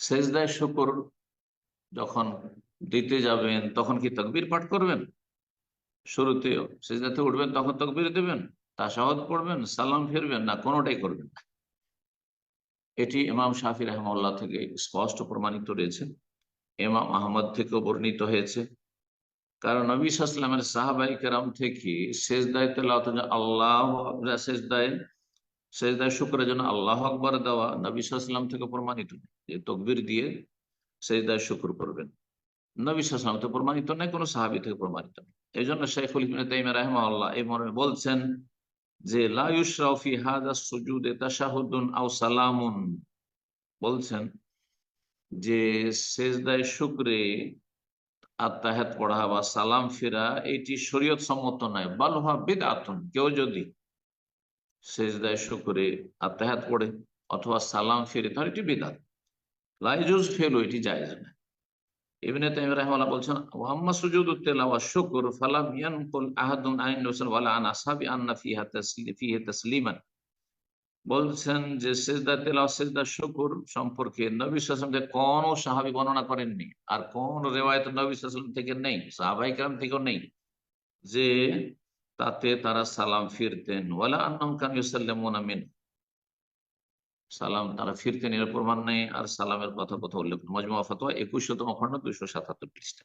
সেজদায় শুকুর যখন দিতে যাবেন, তখন কি তকবির পাঠ করবেন? শুরুতেও সেজদাতে উঠবেন, তখন তকবির দেবেন, তাসাহদ পড়বেন, সালাম ফিরবেন, না কোনোটাই করবেন না। এটি ইমাম শাফি রহমাল্লাহ থেকে স্পষ্ট প্রমাণিত রয়েছে। ইমাম আহমদ থেকেও বর্ণিত হয়েছে। কারণ নবী সাল্লামের সাহাবাই কেরাম থেকে শেষদায় তেলাওয়াত আল্লাহ শেষদায় শেষদায় শুক্রের জন্য আল্লাহ আকবর দেওয়া নবী সাল্লাম থেকে প্রমাণিত যে তকবির দিয়ে শেষদায় শুক্র করবেন। নবী সাল্লাম তো প্রমাণিত নেই, কোনো সাহাবি থেকে প্রমাণিত এই জন্য শেখুল তাইমিয়া রাহিমাহুল্লাহ এই মর্মে বলছেন যে, লা ইউশরাউ ফি হাযা সুজুদে সালামুন। বলছেন যে, সেজদায় শুক্রে আত্মাহাত পড়া বা সালাম ফেরা এটি শরীয়ত সম্মত নয়, বালহা বেদাতুন কেউ যদি সেজদায় শুক্রে আত্মাহাত পড়ে অথবা সালাম ফিরে তাহলে এটি বেদাত লাইজুজ ফেলো এটি জায়েজ না ইবনে তাইমিয়া রাহিমাহুল্লাহ বলছেন ওয়াম্মা সুজুদুত তিলাওয়া শুকর ফালাম ইয়ানকুল আহাদুন আইন রাসূল ওয়ালা আন আসহাবি আন্না ফিহা তাসলি ফিহি তাসলিমান বলছেন যে সেজদা তেলাওয়া সেজদা শুকুর সম্পর্কে নবী সাল্লাল্লাহু আলাইহি কোন সাহাবী বর্ণনা করেননি আর কোন রেওয়ায়েত নবী সাল্লাল্লাহু থেকে নেই সাহাবাই کرام থেকেও নেই যে তাতে তারা সালাম ফিরতেন। ওয়ালা আন্নাম কান ইউসাল্লিমুনা মিন। সালাম, তারা ফিরতেন, এর প্রমাণ নেই। আর সালামের কথা কথা উল্লেখ মজমুয়া ফতোয়া একুশতম খন্ড দুইশো সাতাত্তর পৃষ্ঠা।